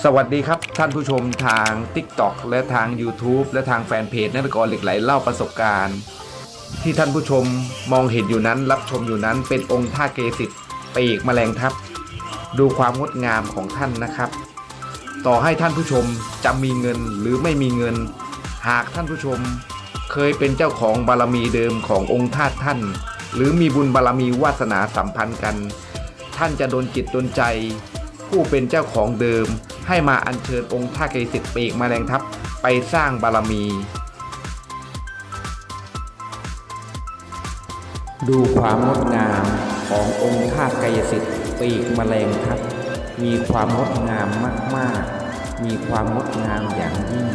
สวัสดีครับ ท่านผู้ชมทาง TikTok และทาง YouTube และทางแฟนเพจนักกรเหล็กไหลเล่าประสบการณ์ ที่ท่านผู้ชมมองเห็นอยู่นั้นรับชมอยู่นั้นเป็นองค์ท่าเกสิทธิ์ปีกแมลงทับ ดูความงดงามของท่านนะครับ ต่อให้ท่านผู้ชมจะมีเงินหรือไม่มีเงิน หากท่านผู้ชมเคยเป็นเจ้าของบารมีเดิมขององค์ธาตุท่าน หรือมีบุญบารมีวาสนาสัมพันธ์กัน ท่านจะโดนจิตโดนใจ ผู้เป็นเจ้าของเดิม ให้มาอัญเชิญองค์ท่าเกสิทธิ์ปีกมาแรงทัพไปสร้างบารมี ดูความงดงามขององค์ท่ากายสิทธิ์ปีกแมลงทัพมีความงดงามมาก ๆ มีความงดงามอย่างยิ่ง